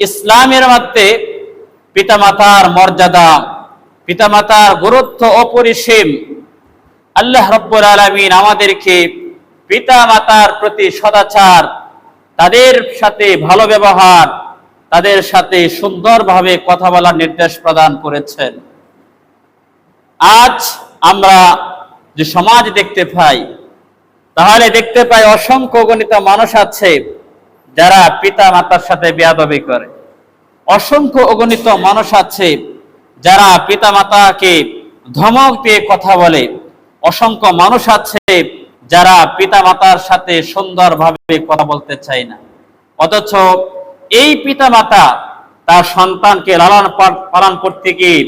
ইসলামের মধ্যে পিতামাতার মর্যাদা, পিতামাতার গুরুত্ব অপরিসীম। আল্লাহ রব্বুল আলমিন আমাদেরকে পিতামাতার প্রতি সদাচার, তাদের সাথে ভালো ব্যবহার, তাদের সাথে সুন্দরভাবে কথা বলার নির্দেশ প্রদান করেছেন। আজ আমরা যে সমাজ দেখতে পাই, তাহলে দেখতে পাই অসংখ্য গণিত মানুষ আছে যারা পিতা মাতার সাথে বেয়াদবি করে। অসংখ্য অগণিত মানুষ আছে যারা পিতা মাতাকে ধমক দিয়ে কথা বলে। অসংখ্য মানুষ আছে যারা পিতা মাতার সাথে সুন্দরভাবে কথা বলতে চায় না। অথচ এই পিতা মাতা তার সন্তানকে লালন পালন করতে গিয়ে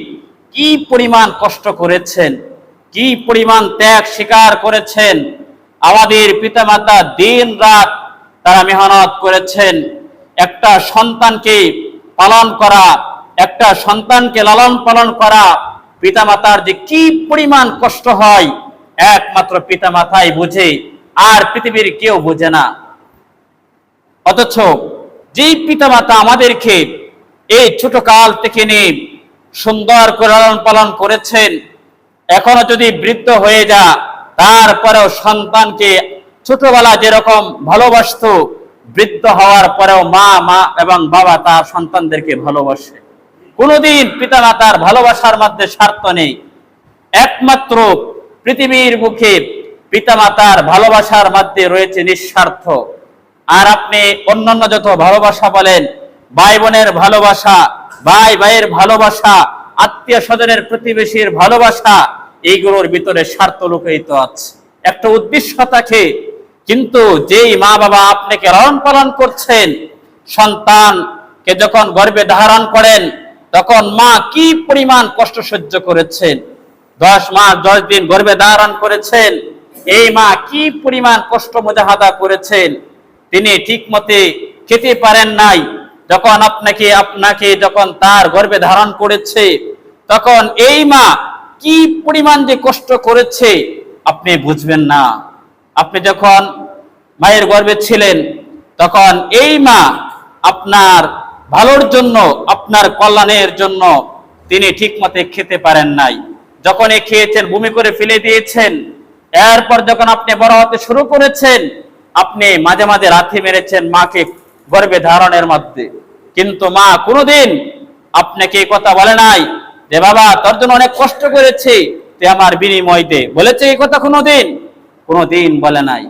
কি পরিমাণ কষ্ট করেছেন, কি পরিমাণ ত্যাগ স্বীকার করেছেন। আমাদের পিতামাতা দিন রাত তারা মেহনত করেছেন। একটা সন্তানকে পালন করা, একটা সন্তানকে লালন পালন করা পিতামাতার যে কি পরিমাণ কষ্ট হয়, একমাত্র পিতামাতাই বুঝে, আর পৃথিবীর কেউ বোঝে না। অথচ যেই পিতামাতা আমাদেরকে এই ছোট কাল থেকে নিয়ে সুন্দর করে লালন পালন করেছেন, এখনও যদি বৃদ্ধ হয়ে যা, তারপরেও সন্তানকে ছোটবেলা যেরকম ভালোবাসতো, বৃদ্ধ হওয়ার পরেও মা মা এবং বাবা তার সন্তানদেরকে ভালোবাসে। কোনোদিন পিতা মাতার ভালোবাসার মধ্যে স্বার্থ নেই। একমাত্র পৃথিবীর মুখে পিতামাতার ভালোবাসার মধ্যে রয়েছে নিঃস্বার্থ। আর আপনি অন্যান্য যত ভালোবাসা বলেন ভাই বোনের ভালোবাসা ভাই ভাইয়ের ভালোবাসা আত্মীয় স্বজনের প্রতিবেশীর ভালোবাসা, এইগুলোর ভিতরে স্বার্থ লুকায়িত আছে। একটা উদ্দেশ্য থাকে কিন্তু যেই মা বাবা আপনাকে লালন পালন করছেন, সন্তানকে যখন গর্বে ধারণ করেন, তখন মা কি পরিমাণ কষ্ট সহ্য করেছেন? দশ মাস, দশ দিন গর্বে ধারণ করেছেন, এই মা কি পরিমাণ কষ্ট মোজাহাদা করেছেন? তিনি ঠিক মতে খেতে পারেন নাই। যখন আপনাকে আপনাকে যখন তার গর্বে ধারণ করেছে, তখন এই মা কি পরিমাণ যে কষ্ট করেছে, আপনি বুঝবেন না। আপনি যখন মায়ের গর্ভে ছিলেন, তখন এই মা আপনার ভালোর জন্য, আপনার কল্যাণের জন্য তিনি ঠিক মতে খেতে পারেন নাই। যখন এ খেয়েছেন ভূমি করে ফেলে দিয়েছেন, এরপর যখন আপনি বড় হতে শুরু করেছেন, আপনি মাঝে মাঝে রাথি মেরেছেন মাকে গর্ভে ধারণের মধ্যে। কিন্তু মা কোনোদিন আপনাকে কথা বলে নাই যে, বাবা, তোর জন্য অনেক কষ্ট করেছি, তুই আমার বিনিময় দে। বলেছে এই কথা কোনোদিন? কোনোদিন বলে নাই।